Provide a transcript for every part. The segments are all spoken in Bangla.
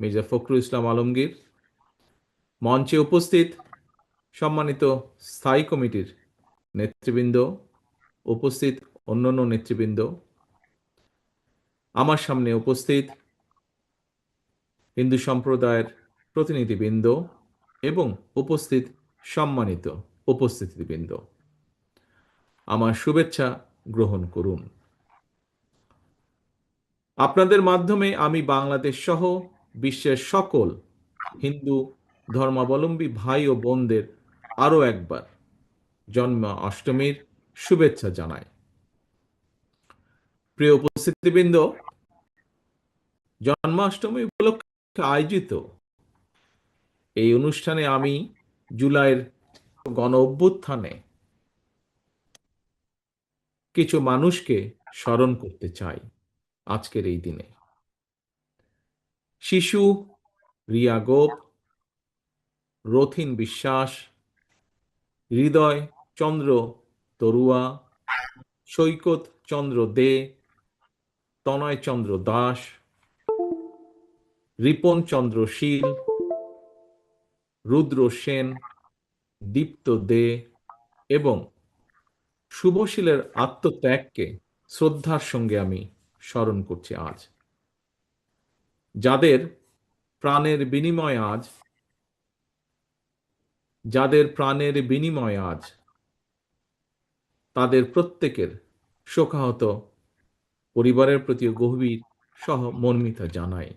মির্জা ফখরুল ইসলাম আলমগীর মঞ্চে উপস্থিত সম্মানিত স্থায়ী কমিটির নেতৃবৃন্দ, উপস্থিত অন্যান্য নেতৃবৃন্দ, আমার সামনে উপস্থিত হিন্দু সম্প্রদায়ের প্রতিনিধিবৃন্দ এবং উপস্থিত সম্মানিত উপস্থিতিবৃন্দ। আমার শুভেচ্ছা গ্রহণ করুন। আপনাদের মাধ্যমে আমি বাংলাদেশ সহ বিশ্বের সকল হিন্দু ধর্মাবলম্বী ভাই ও বোনদের আরও একবার জন্ম অষ্টমীর শুভেচ্ছা জানাই। প্রিয় উপস্থিতিবৃন্দ, জন্মাষ্টমী উপলক্ষে আয়োজিত এই অনুষ্ঠানে আমি জুলাইয়ের গণ অভ্যুত্থানে কিছু মানুষকে স্মরণ করতে চাই আজকের এই দিনে। শিশু, রিয়া গোপ, রথিন বিশ্বাস, হৃদয় চন্দ্র তরুয়া, সৈকত চন্দ্র দে, তনয় চন্দ্র দাস, রিপন চন্দ্র শীল, রুদ্র সেন, দীপ্ত দে এবং শুভশীলের আত্মত্যাগকে শ্রদ্ধার সঙ্গে আমি স্মরণ করছি আজ। যাদের প্রাণের বিনিময় আজ, যাদের প্রাণের বিনিময় আজ, তাদের প্রত্যেকের শোকাহত পরিবারের প্রতি গভীর সহ মর্মিতা জানাই।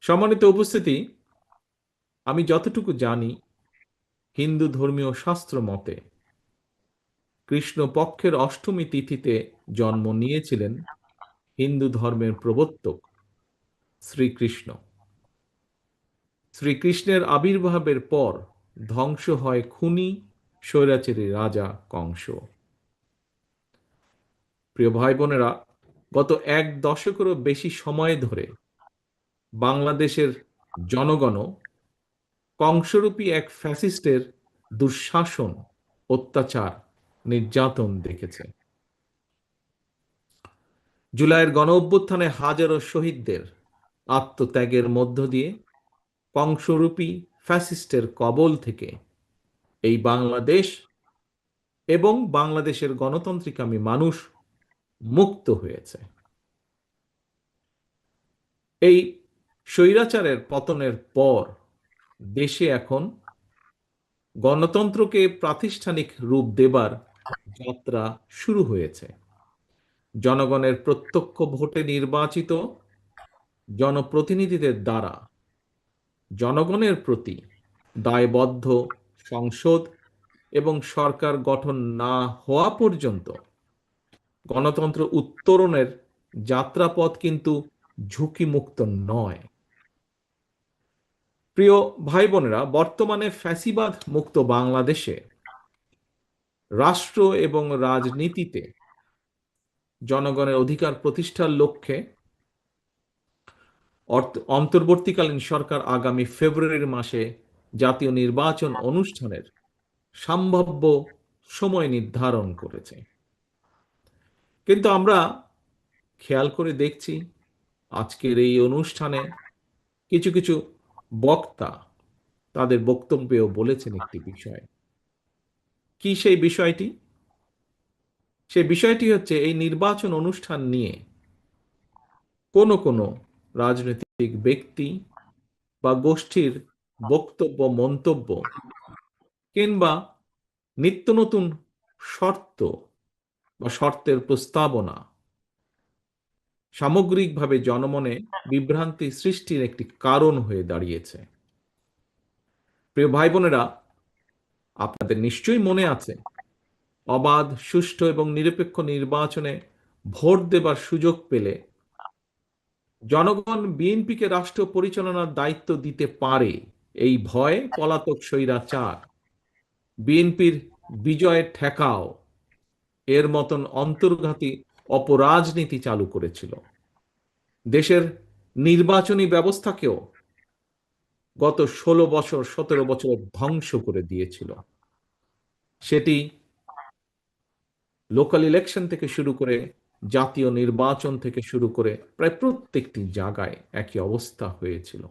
সম্মানিত উপস্থিতি, আমি যতটুকু জানি, হিন্দু ধর্মীয় শাস্ত্র মতে কৃষ্ণ পক্ষের অষ্টমী তিথিতে জন্ম নিয়েছিলেন হিন্দু ধর্মের প্রবর্তক শ্রীকৃষ্ণ। শ্রীকৃষ্ণের আবির্ভাবের পর ধ্বংস হয় খুনি স্বৈরাচারী রাজা কংস। প্রিয় ভাই বোনেরা গত এক দশকেরও বেশি সময় ধরে বাংলাদেশের জনগণ কংসরূপী এক ফ্যাসিস্টের দুঃশাসন, অত্যাচার, নির্যাতন দেখেছে। জুলাইয়ের গণ অভ্যুত্থানে হাজারো শহীদদের আত্মত্যাগের মধ্য দিয়ে কংসরূপী ফ্যাসিস্টের কবল থেকে এই বাংলাদেশ এবং বাংলাদেশের গণতান্ত্রিকামী মানুষ মুক্ত হয়েছে। এই স্বৈরাচারের পতনের পর দেশে এখন গণতন্ত্রকে প্রাতিষ্ঠানিক রূপ দেবার যাত্রা শুরু হয়েছে। জনগণের প্রত্যক্ষ ভোটে নির্বাচিত জনপ্রতিনিধিদের দ্বারা জনগণের প্রতি দায়বদ্ধ সংসদ এবং সরকার গঠন না হওয়া পর্যন্ত গণতন্ত্র উত্তরণের যাত্রাপথ কিন্তু ঝুঁকিমুক্ত নয়। প্রিয় ভাই বোনেরা বর্তমানে ফ্যাসিবাদ মুক্ত বাংলাদেশে রাষ্ট্র এবং রাজনীতিতে জনগণের অধিকার প্রতিষ্ঠার লক্ষ্যে অন্তর্বর্তীকালীন সরকার আগামী ফেব্রুয়ারির মাসে জাতীয় নির্বাচন অনুষ্ঠানের সম্ভাব্য সময় নির্ধারণ করেছে। কিন্তু আমরা খেয়াল করে দেখছি আজকের এই অনুষ্ঠানে কিছু কিছু বক্তা তাদের বক্তব্যেও বলেছেন একটি বিষয়। কি সেই বিষয়টি? সেই বিষয়টি হচ্ছে এই নির্বাচন অনুষ্ঠান নিয়ে কোন কোন রাজনৈতিক ব্যক্তি বা গোষ্ঠীর বক্তব্য, মন্তব্য কিংবা নিত্য নতুন শর্ত বা শর্তের প্রস্তাবনা সামগ্রিকভাবে জনমনে বিভ্রান্তি সৃষ্টির একটি কারণ হয়ে দাঁড়িয়েছে। প্রিয় ভাই বোনেরা, আপনাদের নিশ্চয়ই মনে আছে অবাধ, সুষ্ঠু এবং নিরপেক্ষ নির্বাচনে ভোট দেবার সুযোগ পেলে জনগণ বিএনপিকে রাষ্ট্র পরিচালনার দায়িত্ব দিতে পারে। এই ভয়ে পলাতক স্বৈরাচার। বিএনপির বিজয় ঠেকাও। এর মতন অন্তর্ঘাতী অপরাজনীতি চালু করেছিল। দেশের নির্বাচনী ব্যবস্থাকেও গত ষোলো বছর, সতেরো বছর ধ্বংস করে দিয়েছিল। সেটি লোকাল ইলেকশন থেকে শুরু করে জাতীয় নির্বাচন থেকে শুরু করে প্রায় প্রত্যেকটি জায়গায় একই অবস্থা হয়েছিল।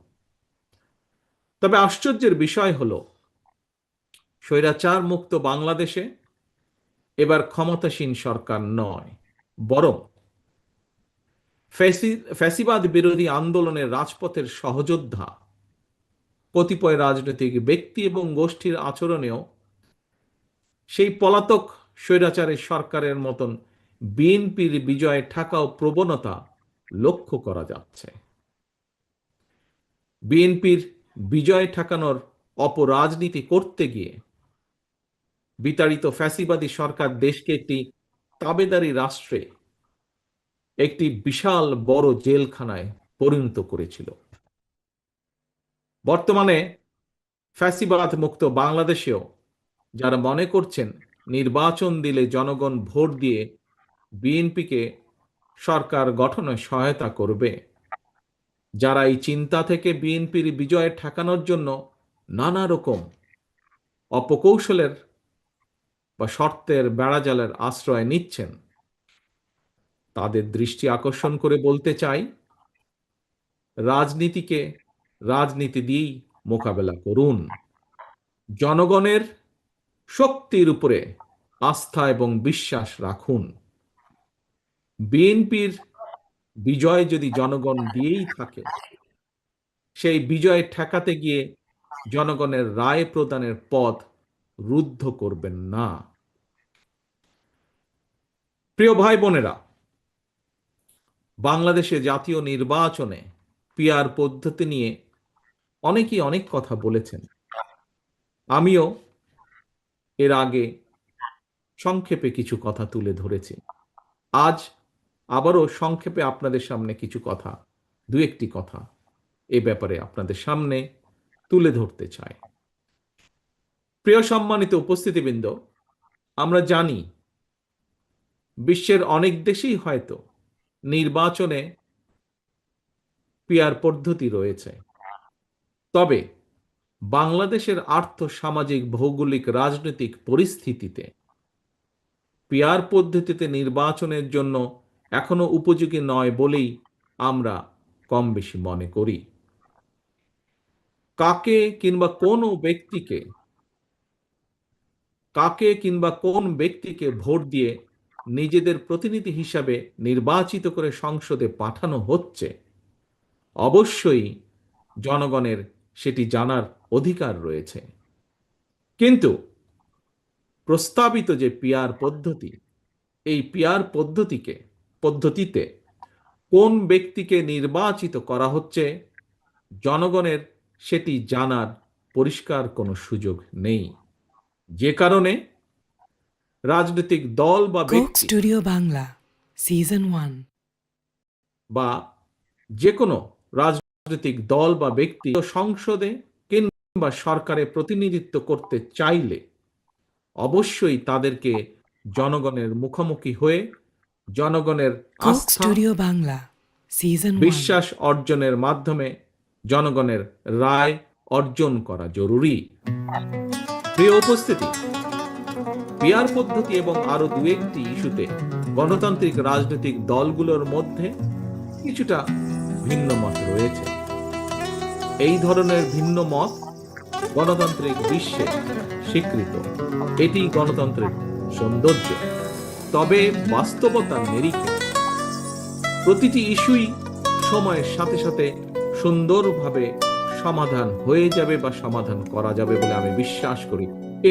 তবে আশ্চর্যের বিষয় হল স্বৈরাচার মুক্ত বাংলাদেশে এবার ক্ষমতাসীন সরকার নয়, বরং ফ্যাসি- ফ্যাসিবাদ বিরোধী আন্দোলনের রাজপথের সহযোদ্ধা, কতিপয় রাজনৈতিক ব্যক্তি এবং গোষ্ঠীর আচরণেও সেই পলাতক স্বৈরাচারের সরকারের মতন বিএনপির বিজয়ে ঠাকাও প্রবণতা লক্ষ্য করা যাচ্ছে। বিএনপির বিজয় ঠেকানোর অপরাজনীতি করতে গিয়ে বিতাড়িত ফ্যাসিবাদী সরকার দেশকে একটি তাবেদারি রাষ্ট্রে একটি বিশাল বড় জেলখানায় পরিণত করেছিল। বর্তমানে ফ্যাসিবাদ মুক্ত বাংলাদেশেও যারা মনে করছেন নির্বাচন দিলে জনগণ ভোট দিয়ে বিএনপিকে সরকার গঠনে সহায়তা করবে। যারা এই চিন্তা থেকে বিএনপির বিজয় ঠেকানোর জন্য নানা রকম অপকৌশলের বা শর্তের বেড়াজালের আশ্রয় নিচ্ছেন, তাদের দৃষ্টি আকর্ষণ করে বলতে চাই, রাজনীতিকে রাজনীতি দিয়েই মোকাবেলা করুন। জনগণের শক্তির উপরে আস্থা এবং বিশ্বাস রাখুন। বিএনপির বিজয় যদি জনগণ দিয়েই থাকে, সেই বিজয় ঠেকাতে গিয়ে জনগণের রায় প্রদানের পথ রুদ্ধ করবেন না। প্রিয় ভাই বোনেরা, বাংলাদেশে জাতীয় নির্বাচনে পিয়ার পদ্ধতি নিয়ে অনেকেই অনেক কথা বলেছেন। আমিও এর আগে সংক্ষেপে কিছু কথা তুলে ধরেছি। আজ আবারও সংক্ষেপে আপনাদের সামনে কিছু কথা, দু একটি কথা এ ব্যাপারে আপনাদের সামনে তুলে ধরতে চাই। প্রিয় সম্মানিত উপস্থিতিবৃন্দ, আমরা জানি বিশ্বের অনেক দেশেই হয়তো নির্বাচনে পিয়ার পদ্ধতি রয়েছে। তবে বাংলাদেশের আর্থ সামাজিক ভৌগোলিক, রাজনৈতিক পরিস্থিতিতে পিয়ার পদ্ধতিতে নির্বাচনের জন্য এখনও উপযোগী নয় বলেই আমরা কম বেশি মনে করি। কাকে কিংবা কোন ব্যক্তিকে, কাকে কিংবা কোন ব্যক্তিকে ভোট দিয়ে নিজেদের প্রতিনিধি হিসাবে নির্বাচিত করে সংসদে পাঠানো হচ্ছে, অবশ্যই জনগণের সেটি জানার অধিকার রয়েছে। কিন্তু প্রস্তাবিত যে পিয়ার পদ্ধতি এই পিয়ার পদ্ধতিকে পদ্ধতিতে কোন ব্যক্তিকে নির্বাচিত করা হচ্ছে জনগণের সেটি জানার পরিষ্কার কোনো সুযোগ নেই। যে কারণে রাজনৈতিক দল বা স্টুডিও বাংলা সিজন ওয়ান বা যে কোনো রাজনৈতিক দল বা ব্যক্তি সংসদে কিংবা সরকারে প্রতিনিধিত্ব করতে চাইলে অবশ্যই তাদেরকে জনগণের মুখোমুখি হয়ে জনগণের স্টুডিও বাংলা সিজন বিশ্বাস অর্জনের মাধ্যমে জনগণের রায় অর্জন করা জরুরি। প্রিয় উপস্থিতি পিয়ার পদ্ধতি এবং আরও দু একটি ইস্যুতে গণতান্ত্রিক রাজনৈতিক দলগুলোর মধ্যে কিছুটা ভিন্ন মত রয়েছে। এই ধরনের ভিন্ন মত গণতান্ত্রিক বিশ্বে স্বীকৃত। এটি গণতন্ত্রের সৌন্দর্য। তবে বাস্তবতার নিরিখে প্রতিটি ইস্যুই সময়ের সাথে সাথে সুন্দরভাবে সমাধান হয়ে যাবে বা সমাধান করা যাবে বলে আমি বিশ্বাস করি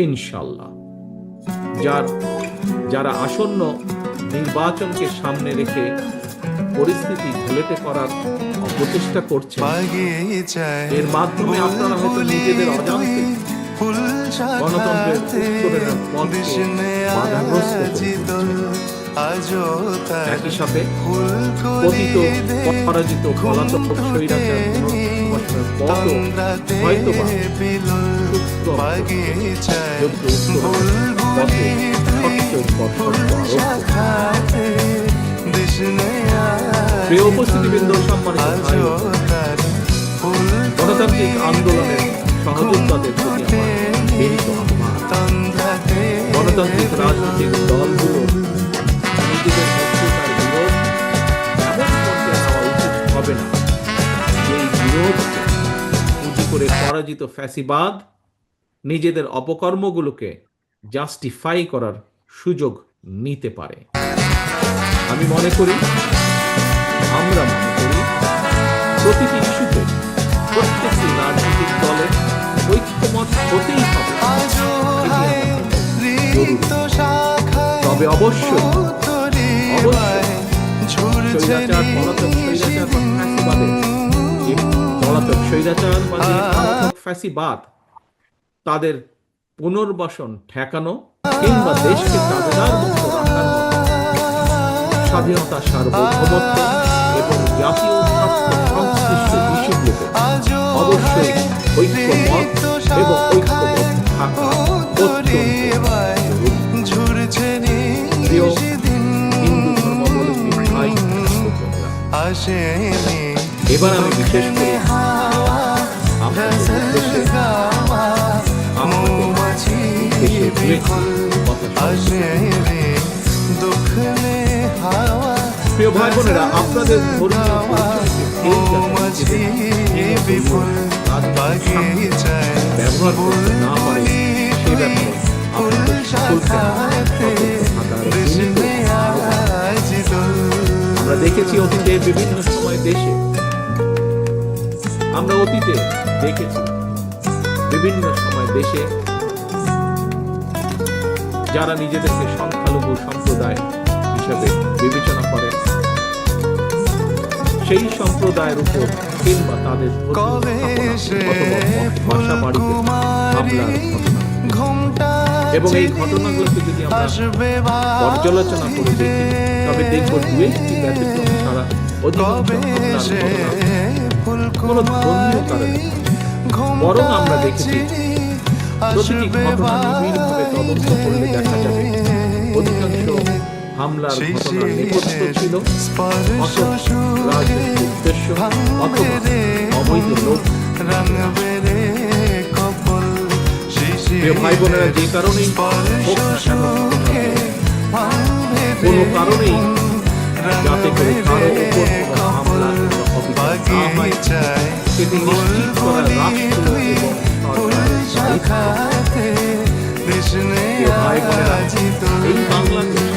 ইনশাল্লাহ যার, যারা আসন্ন নির্বাচনকে সামনে রেখে পরিস্থিতি ঘুলেটে করার অপচেষ্টা করছে। এর মাধ্যমে আপনারা হয়তো নিজেদের অজান্তে গণতন্ত্রের বাধাগ্রস্ত একই সাথে পতিত পরাজিত পলাতক স্বৈরাচার পথও উত্তরণের পথে প্রিয় উপস্থিতিবৃন্দ, সম্মানিত গণতান্ত্রিক আন্দোলনের সহযোদ্ধাদের গণতান্ত্রিক রাজনৈতিক দলগুলো নিজেদের হবে না। এই বিরোধ পুঁজি করে পরাজিত ফ্যাসিবাদ নিজেদের অপকর্মগুলোকে জাস্টিফাই করার সুযোগ নিতে পারে। আমি মনে করি আমরা মনে করি প্রতিটি ইস্যুতে প্রত্যেকটি রাজনৈতিক দলের ঐক্যমত হতেই হবে। তবে অবশ্যই উত্তরে অবশ্যই স্বৈরাচার পলাতক স্বৈরাচার বা যে পলাতক স্বৈরাচার বা পলাতক ফ্যাসিবাদ তাদের পুনর্বাসন ঠেকানো কিংবা দেশকে দাবেদার মুক্ত স্বাধীনতা সার্বভৌমত্ব এবং জাতীয় স্বার্থ সংশ্লিষ্ট ইস্যুগুলোতে আজো অবশ্যই ঐক্যমত এবং শাখায় থাকা এবার আমি বিশেষ করে আপনাদের প্রিয় ভাই বোনেরা, আপনাদের ব্যবহার করতে না পারে। আমরা দেখেছি অতীতে বিভিন্ন সময় দেশে আমরা অতীতে দেখেছি বিভিন্ন সময় দেশে, যারা নিজেদেরকে সংখ্যালঘু সম্প্রদায় হিসাবে বিবেচনা করেন সেই সম্প্রদায়ের উপর কিংবা তাদের বাড়িতে এবং এই ঘটনাগুলোকে যদি আমরা পর্যালোচনা করে দেখি তবে দেখব দু একটি ব্যতিক্রম ছাড়া কোনো ধর্মীয় কারণে বরং আমরা দেখেছি প্রতিটি ঘটনা নিবিড়ভাবে তদন্ত করলে দেখা যাবে অধিকাংশ হামলার ঘটনার নেপথ্য ছিল। উদ্দেশ্য অবৈধ লোক। ভাই বোনেরা যে কারণেই হোক কেন কোনো কারণেই যাতে করে কারও উপর হামলা না হয় সেটি নিশ্চিত করা রাষ্ট্র এবং সরকারের দায়িত্ব ভাই বোনেরা এই বাংলাদেশ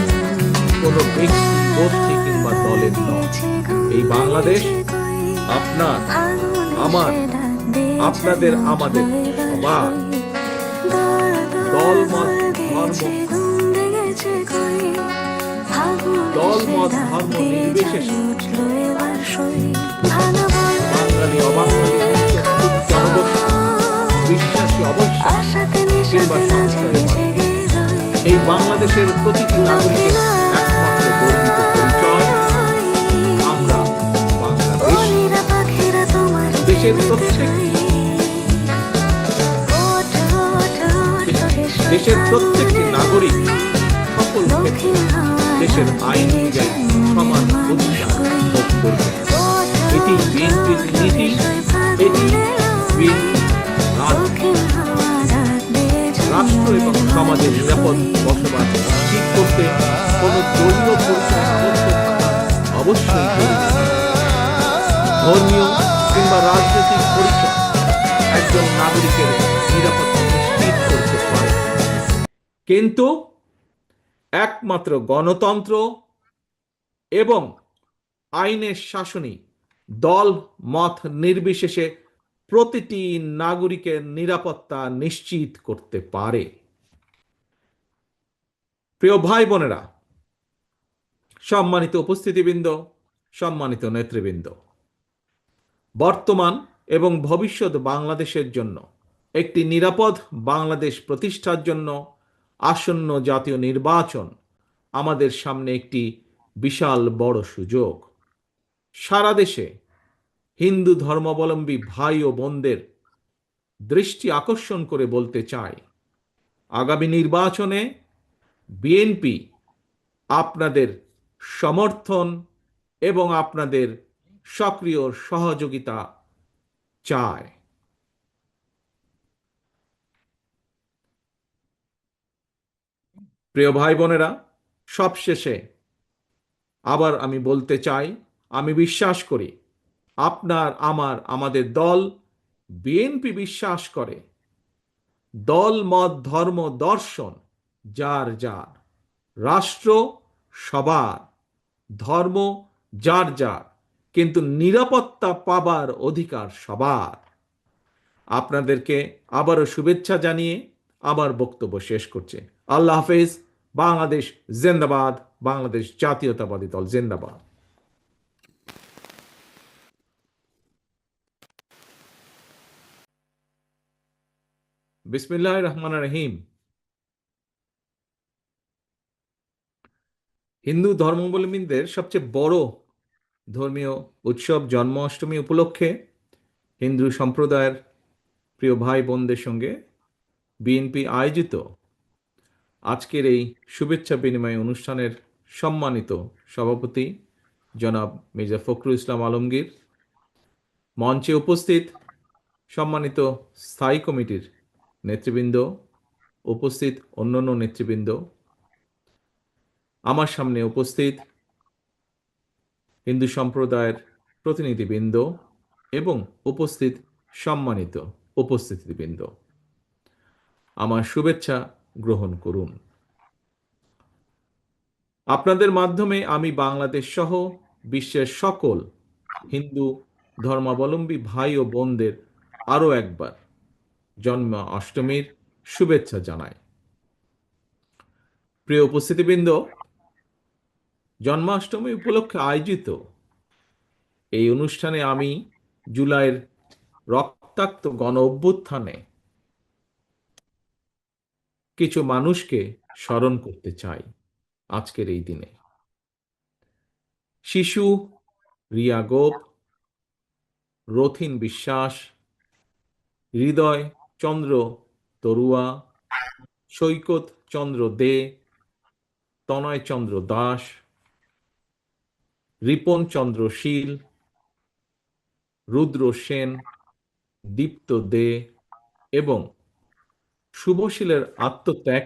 ব্যক্তি গোষ্ঠী কিংবা দলের নয়। এই বাংলাদেশ আপনার, আমার, আপনাদের, আমাদের, সবার। দল, মত, ধর্ম। দল, মত, ধর্ম নির্বিশেষে। বাঙালি, অবাঙালি এই বাংলাদেশের প্রতিটি নাগরিকের দেশের প্রত্যেক দেশের প্রত্যেকটি নাগরিক সকল দেশের আইন অনুযায়ী সমান অধিকার এটি বিএনপির নীতি, এটি রাষ্ট্র এবং সমাজের নিরাপদ বসবাস নিশ্চিত করতে কোনো দলীয় পরিচয় অবশ্যই ধর্মীয় কিংবা রাজনৈতিক পরিচয় একজন নাগরিকের নিরাপত্তা নিশ্চিত করতে পারে। কিন্তু একমাত্র গণতন্ত্র এবং আইনের শাসনই দল, মত নির্বিশেষে প্রতিটি নাগরিকের নিরাপত্তা নিশ্চিত করতে পারে। প্রিয় ভাই বোনেরা, সম্মানিত উপস্থিতিবৃন্দ, সম্মানিত নেতৃবৃন্দ বর্তমান এবং ভবিষ্যৎ বাংলাদেশের জন্য, একটি নিরাপদ বাংলাদেশ প্রতিষ্ঠার জন্য আসন্ন জাতীয় নির্বাচন আমাদের সামনে একটি বিশাল বড় সুযোগ। সারা দেশে হিন্দু ধর্মাবলম্বী ভাই ও বোনদের দৃষ্টি আকর্ষণ করে বলতে চাই, আগামী নির্বাচনে বিএনপি আপনাদের সমর্থন এবং আপনাদের সক্রিয় সহযোগিতা চায়। প্রিয় ভাই বোনেরা, সবশেষে আবার আমি বলতে চাই, আমি বিশ্বাস করি আপনার, আমার, আমাদের দল, বিএনপি বিশ্বাস করে। দল, মত, ধর্ম, দর্শন, যার যার। রাষ্ট্র, সবার। ধর্ম, যার যার। কিন্তু নিরাপত্তা পাবার অধিকার সবার। আপনাদেরকে আবারও শুভেচ্ছা জানিয়ে আমার বক্তব্য শেষ করছে। আল্লাহ হাফেজ, বাংলাদেশ জেন্দাবাদ, বাংলাদেশ জাতীয়তাবাদী দল জেন্দাবাদ। বিসমিল্লাহ রহমান রহিম। হিন্দু ধর্মাবলম্বীদের সবচেয়ে বড় ধর্মীয় উৎসব, জন্মাষ্টমী উপলক্ষে হিন্দু সম্প্রদায়ের প্রিয় ভাই বোনদের সঙ্গে বিএনপি আয়োজিত আজকের এই শুভেচ্ছা বিনিময় অনুষ্ঠানের সম্মানিত সভাপতি জনাব মির্জা ফখরুল ইসলাম আলমগীর। মঞ্চে উপস্থিত সম্মানিত স্থায়ী কমিটির নেতৃবৃন্দ, উপস্থিত অন্যান্য নেতৃবৃন্দ। আমার সামনে উপস্থিত হিন্দু সম্প্রদায়ের প্রতিনিধিবৃন্দ এবং উপস্থিত সম্মানিত উপস্থিতিবৃন্দ। আমার শুভেচ্ছা গ্রহণ করুন। আপনাদের মাধ্যমে আমি বাংলাদেশ সহ বিশ্বের সকল হিন্দু ধর্মাবলম্বী ভাই ও বোনদের আরও একবার জন্ম অষ্টমীর শুভেচ্ছা জানাই। প্রিয় উপস্থিতিবৃন্দ জন্মাষ্টমী উপলক্ষে আয়োজিত। এই অনুষ্ঠানে আমি জুলাইয়ের রক্তাক্ত গণ অভ্যুত্থানে কিছু মানুষকে স্মরণ করতে চাই আজকের এই দিনে। শিশু রিয়া গোপ, রথিন বিশ্বাস, হৃদয় চন্দ্র তরুয়া, সৈকত চন্দ্র দে, তনয় চন্দ্র দাস রিপন চন্দ্র শীল রুদ্র সেন দীপ্ত দে এবং শুভশীলের আত্মত্যাগ